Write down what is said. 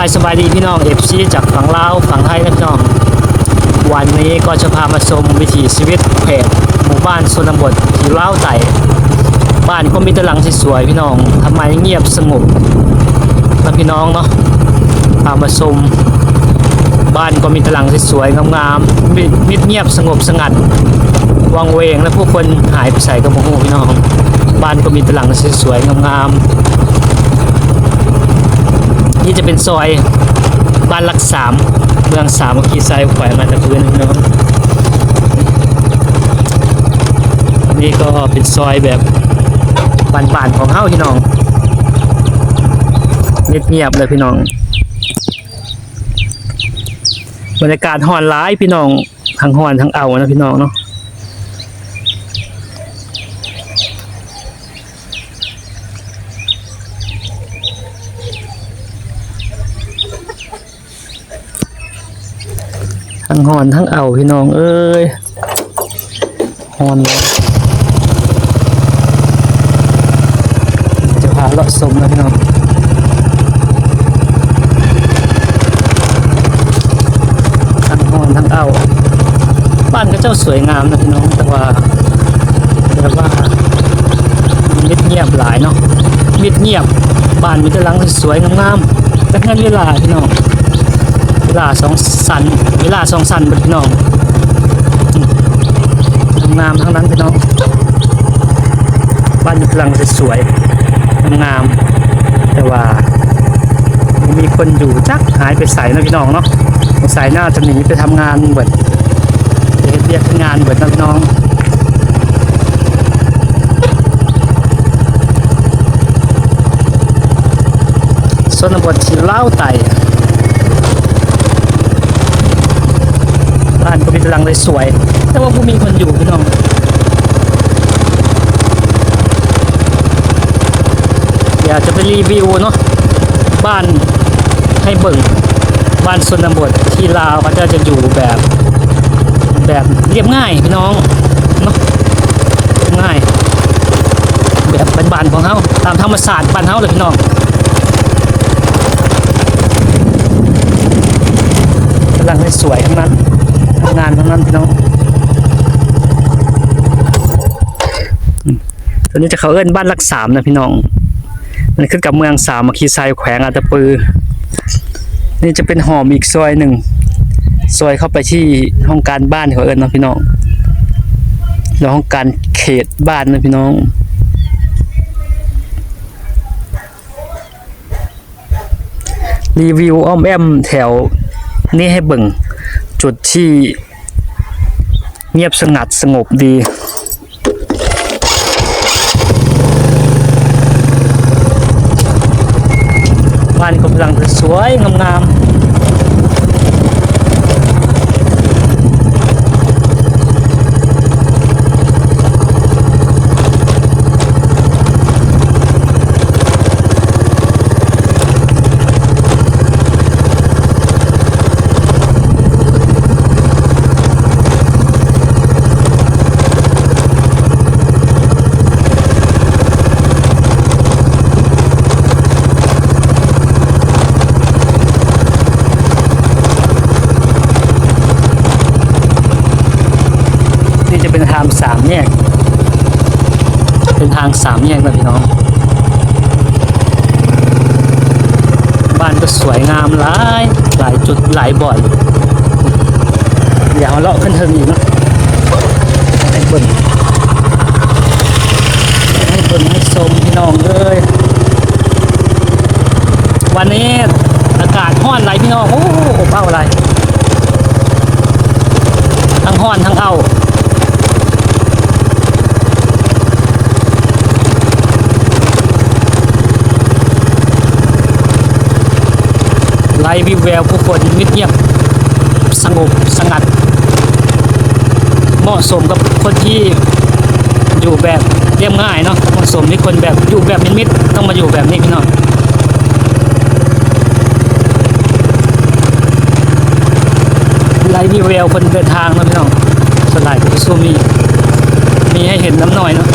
ายสบายดีพี่น้องเอฟซีจากฝั่งลาวฝั่งไทยนะพี่น้อง วันนี้ก็จะพามาชมวิถีชีวิตแขกหมู่บ้านชนบทที่ลาวไต่บ้านก็มีแต่หลังสวยๆพี่น้องทำไมเงียบสงบนะพี่น้องเนาะพามาชมบ้านก็มีตลังสวยๆงามๆมิดเงียบสงบสงัดวังเวงและผู้คนหายไปใส่กับโมโหพี่น้อง บ้านก็มีตลังสวยๆงามๆ นี่จะเป็นซอยบ้านหลักสามเมืองสามกีไซแขวนมาจากพื้นนะครับนี่ก็เป็นซอยแบบบ้านๆของเฮ้าพี่น้องเงียบๆเลยพี่น้องบรรยากาศห่อนร้ายพี่น้องทั้งห่อนทั้งเอานะพี่น้องเนาะ ทั้งหอนทั้งเอาพี่น้องเอ้ยหอนเลยจะพาเลาะสมนะพี่น้องทั้งหอนทั้งเอาบ้านก็เจ้าสวยงามนะพี่น้องแต่ว่าแบบว่ามิดเงียบหลายเนาะมิดเงียบบ้านมีแต่หลังสวยงามๆแต่งั้นเวลาพี่น้อง ลาสองสัน เวลาสองสันบิดพี่น้องอืมงามทั้งนั้นพี่น้อง บ้านอยู่กลังสวยๆงาม แต่ว่า มีคนอยู่จักหายไปใส่นะพี่น้องเนาะใส่หน้าจะหนีไปทำงานเบิดไปเรียกงานเบิดนะพี่น้องส่วนบทที่เล่าวไต่ หลังเลยสวย แต่ว่าผู้มีคนอยู่พี่น้องอยากจะไปรีวิวเนาะบ้านให้เบิ่งบ้านชนบทที่ลาวเขาจะจะอยู่แบบแบบเรียบง่ายพี่น้องเนาะง่าย แบบบ้านๆของเขาตามธรรมศาสตร์บ้านเขาเลยพี่น้องกำลังเลยสวยทั้งนั้น ทำงานทั้งนั้นพี่น้องตัวนี้จะเขาเอิ้นบ้านรักสามนะพี่น้อง มันขึ้นกับเมืองสามมาคีไซแขวงอาตะปือ นี่จะเป็นหอมอีกซอยหนึ่งซอยเข้าไปที่ห้องการบ้านเขาเอิ้นนะพี่น้องแล้วห้องการเขตบ้านนะพี่น้องรีวิวอ้อมแอมแถว นี่ให้เบิ่ง จุดที่เงียบสงัดสงบดี บ้านกำลังสวยงาม เป็นทางสามแยก เป็นทางสามแยกนะพี่น้อง บ้านก็สวยงามหลายหลายจุดหลายบ่อนเดี๋ยวเราเลาะขึ้นเทิงอีกนะให้เบิ่งให้เบิ่งให้ชมพี่น้องเลยวันนี้อากาศห้อนไรพี่น้องโอ้โหอบอ้าวอะไรทั้งห้อนทั้งเอาไร้วิวแววผู้คนมิดเงียบสงบสงัด เหมาะสมกับคนที่อยู่แบบเรียบง่ายเนาะเหมาะสมที่คนแบบอยู่แบบมิดๆต้องมาอยู่แบบนี้พี่น้องไร้วิวแววคนเดินทางเนาะพี่น้องสลายกับซูมีมีให้เห็นน้ำหน่อยเนาะ